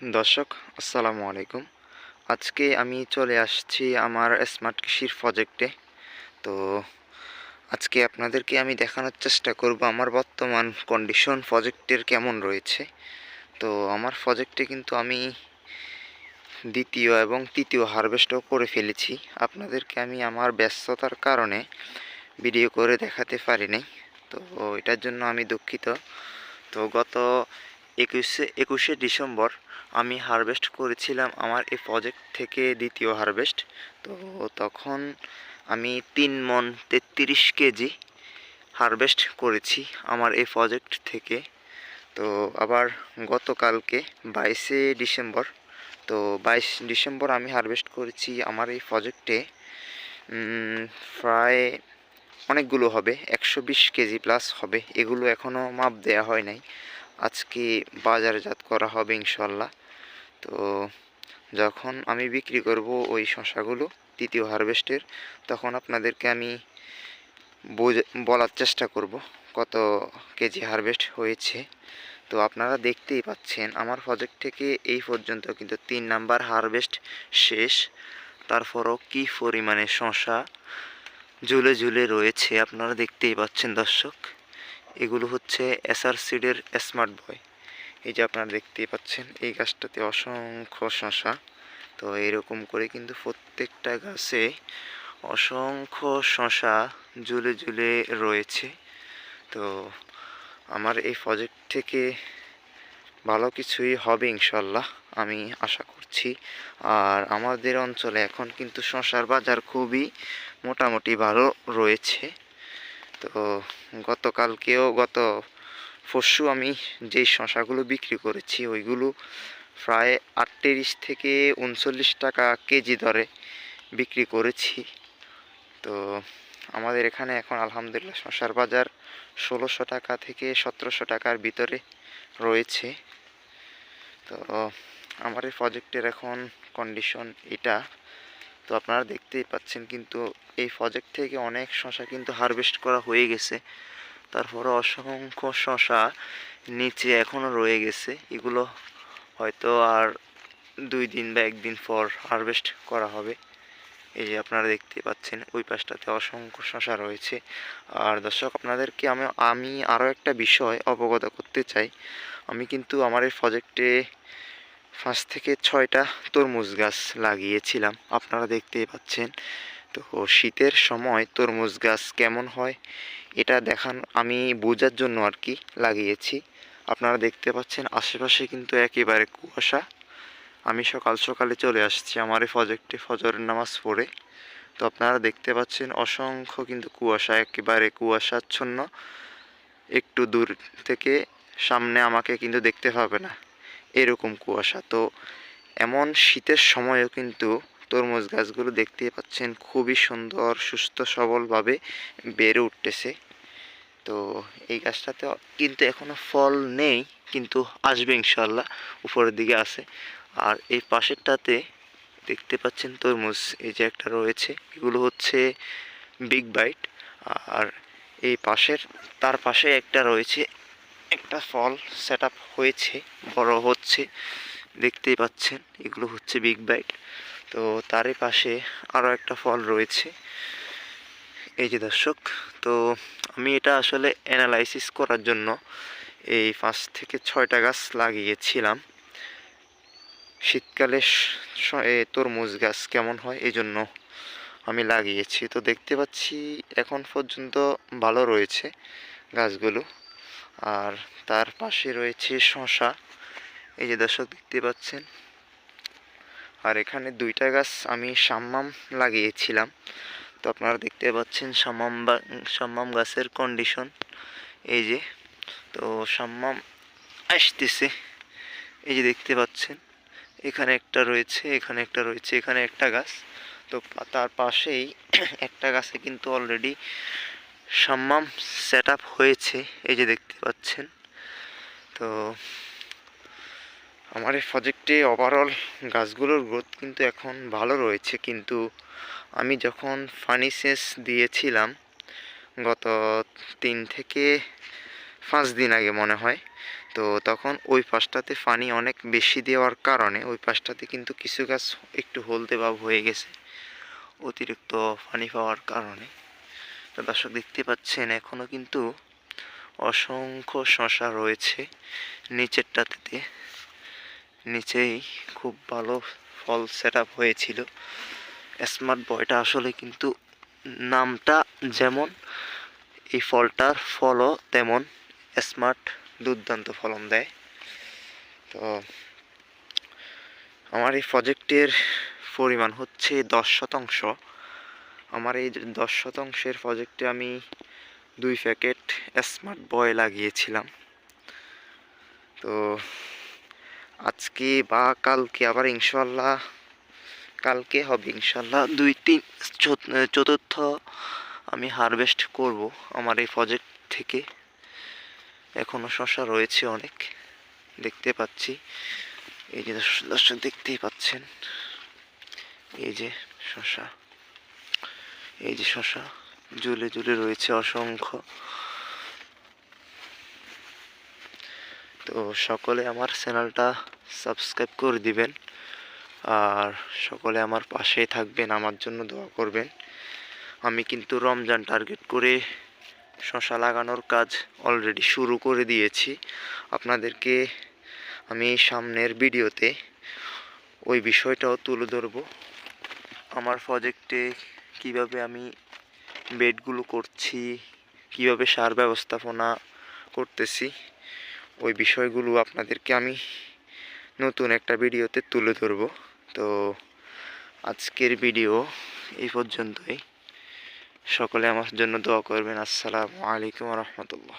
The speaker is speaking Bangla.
দর্শক, আসসালামু আলাইকুম। আজকে আমি চলে আসছি আমার স্মার্ট কৃষির প্রজেক্টে তো আজকে আপনাদেরকে আমি দেখানোর চেষ্টা করব আমার বর্তমান কন্ডিশন প্রজেক্টের কেমন রয়েছে। তো আমার প্রজেক্টে কিন্তু আমি দ্বিতীয় এবং তৃতীয় হারভেস্টও করে ফেলেছি। আপনাদেরকে আমি আমার ব্যস্ততার কারণে ভিডিও করে দেখাতে পারিনি। তো এটার জন্য আমি দুঃখিত। তো গত একুশে একুশে ডিসেম্বর আমি হারভেস্ট করেছিলাম আমার এই প্রজেক্ট থেকে দ্বিতীয় হারভেস্ট তো তখন আমি তিন মন তেত্রিশ কেজি হারভেস্ট করেছি আমার এই প্রজেক্ট থেকে। তো আবার গতকালকে বাইশে ডিসেম্বর, তো বাইশ ডিসেম্বর আমি হারভেস্ট করেছি আমার এই প্রজেক্টে প্রায় অনেকগুলো হবে, একশো বিশ কেজি প্লাস হবে। এগুলো এখনও মাপ দেয়া হয় নাই। আজকে বাজারজাত করা হবে ইনশাল্লাহ তো যখন আমি বিক্রি করব ওই শশাগুলো তৃতীয় হারভেস্টের, তখন আপনাদেরকে আমি বলার চেষ্টা করব কত কেজি হারভেস্ট হয়েছে। তো আপনারা দেখতেই পাচ্ছেন আমার প্রজেক্ট থেকে এই পর্যন্ত কিন্তু তিন নাম্বার হারভেস্ট শেষ। তারপরও কি পরিমাণে শশা ঝুলে ঝুলে রয়েছে আপনারা দেখতেই পাচ্ছেন দর্শক। এগুলো হচ্ছে এসআর সিডের স্মার্ট বয়। এই যে আপনারা দেখতেই পাচ্ছেন, এই গাছটাতে অসংখ্য শশা। তো এরকম করে কিন্তু প্রত্যেকটা গাছে অসংখ্য শশা ঝুলে ঝুলে রয়েছে। তো আমার এই প্রজেক্ট থেকে ভালো কিছুই হবে ইনশাল্লাহ আমি আশা করছি। আর আমাদের অঞ্চলে এখন কিন্তু শশার বাজার খুবই মোটামুটি ভালো রয়েছে। তো গতকালকেও গত পরশু আমি যেই শশাগুলো বিক্রি করেছি, ওইগুলো প্রায় আটত্রিশ থেকে উনচল্লিশ টাকা কেজি দরে বিক্রি করেছি। তো আমাদের এখানে এখন আলহামদুলিল্লাহ শশার বাজার ষোলোশো টাকা থেকে সতেরোশো টাকার ভিতরে রয়েছে। তো আমার এই প্রজেক্টের এখন কন্ডিশন এটা। তো আপনারা দেখতেই পাচ্ছেন কিন্তু এই প্রজেক্ট থেকে অনেক শশা কিন্তু হারভেস্ট করা হয়ে গেছে। তারপরে অসংখ্য শশা নিচে এখনও রয়ে গেছে। এগুলো হয়তো আর দুই দিন বা একদিন পর হারভেস্ট করা হবে। এই যে আপনারা দেখতে পাচ্ছেন, ওই পাশটাতে অসংখ্য শশা রয়েছে। আর দর্শক, আপনাদেরকে আমি আমি আরও একটা বিষয় অবগত করতে চাই। আমি কিন্তু আমার এই প্রজেক্টে পাঁচ থেকে ছয়টা তরমুজ গাছ লাগিয়েছিলাম, আপনারা দেখতেই পাচ্ছেন। তো শীতের সময় তরমুজ গাছ কেমন হয়, এটা দেখান, আমি বোঝার জন্য আর কি লাগিয়েছি। আপনারা দেখতে পাচ্ছেন, আশেপাশে কিন্তু একেবারে কুয়াশা। আমি সকাল সকালে চলে আসছি আমার এই প্রজেক্টে ফজরের নামাজ পড়ে। তো আপনারা দেখতে পাচ্ছেন, অসংখ্য কিন্তু কুয়াশা, একেবারে কুয়াশাচ্ছন্ন। একটু দূর থেকে সামনে আমাকে কিন্তু দেখতে পাবে না। এরকম কুয়াশা। তো এমন শীতের সময়ও কিন্তু তরমুজ গাছগুলো দেখতেই পাচ্ছেন খুবই সুন্দর, সুস্থ, সবলভাবে বেড়ে উঠতেছে। তো এই গাছটাতে কিন্তু এখনও ফল নেই, কিন্তু আসবে ইনশাল্লাহ উপরের দিকে আছে। আর এই পাশেরটাতে দেখতে পাচ্ছেন তরমুজ, এই যে একটা রয়েছে, এগুলো হচ্ছে বিগ বাইট আর এই পাশের, তার পাশে একটা রয়েছে একটা ফল সেট হয়েছে, বড় হচ্ছে, দেখতেই পাচ্ছেন, এগুলো হচ্ছে বিগ বাইট তো তারই পাশে আরও একটা ফল রয়েছে। এই যে দর্শক, তো আমি এটা আসলে অ্যানালাইসিস করার জন্য এই পাঁচ থেকে ছয়টা গাছ লাগিয়েছিলাম। শীতকালে তরমুজ গাছ কেমন হয় এই জন্য আমি লাগিয়েছি। তো দেখতে পাচ্ছি এখন পর্যন্ত ভালো রয়েছে গাছগুলো। আর তার পাশে রয়েছে শশা। এই যে দর্শক দেখতে পাচ্ছেন। আর এখানে দুইটা গাছ আমি সাম্মাম লাগিয়েছিলাম। তো আপনারা দেখতে পাচ্ছেন সাম্মাম বা, সাম্মাম গাছের কন্ডিশন এই যে, তো সাম্মাম আসতেছে। এই যে দেখতে পাচ্ছেন, এখানে একটা রয়েছে, এখানে একটা রয়েছে, এখানে একটা গাছ। তো তার পাশেই একটা গাছে কিন্তু অলরেডি সাম্মাম সেট হয়েছে, এই যে দেখতে পাচ্ছেন। তো আমার এই প্রজেক্টে ওভারঅল গাছগুলোর গ্রোথ কিন্তু এখন ভালো রয়েছে, কিন্তু আমি যখন ফানি সেচ দিয়েছিলাম, গত তিন থেকে পাঁচ দিন আগে মনে হয়, তো তখন ওই পাশটাতে পানি অনেক বেশি দেওয়ার কারণে ওই পাশটাতে কিন্তু কিছু গাছ একটু হলদে ভাব হয়ে গেছে, অতিরিক্ত পানি পাওয়ার কারণে। দর্শক দেখতে পাচ্ছেন এখনও কিন্তু অসংখ্য শশা রয়েছে নিচেরটাতে নিচেই খুব ভালো ফল সেট আপ হয়েছিল। স্মার্ট বয়টা আসলে কিন্তু নামটা যেমন, এই ফলটার ফলও তেমন। স্মার্ট দুর্দান্ত ফলন দেয়। তো আমার এই প্রজেক্টের পরিমাণ হচ্ছে দশ শতাংশ। আমার এই দশ শতাংশের প্রজেক্টে আমি দুই প্যাকেট স্মার্ট বয় লাগিয়েছিলাম। তো আজকে বা কালকে আবার ইনশাল্লাহ কালকে হবে ইনশাল্লাহ দুই তিন চত- চতুর্থ আমি হারভেস্ট করব আমার এই প্রজেক্ট থেকে। এখনও শশা রয়েছে অনেক, দেখতে পাচ্ছি। এই যে দর্শ- দর্শক দেখতেই পাচ্ছেন, এই যে শশা। এই যে শশা ঝুলে জুলে রয়েছে অসংখ্য। তো সকলে আমার চ্যানেলটা সাবস্ক্রাইব করে দিবেন, আর সকলে আমার পাশেই থাকবেন, আমার জন্য দোয়া করবেন। আমি কিন্তু রমজান টার্গেট করে শশা লাগানোর কাজ অলরেডি শুরু করে দিয়েছি। আপনাদেরকে আমি সামনের ভিডিওতে ওই বিষয়টাও তুলে ধরবো। আমার প্রজেক্টে কীভাবে আমি বেডগুলো করছি, কীভাবে সার ব্যবস্থাপনা করতেছি, ওই বিষয়গুলো আপনাদেরকে আমি নতুন একটা ভিডিওতে তুলে ধরব। তো আজকের ভিডিও এই পর্যন্তই। সকলে আমার জন্য দোয়া করবেন। আসসালামু আলাইকুম রহমতুল্লাহ।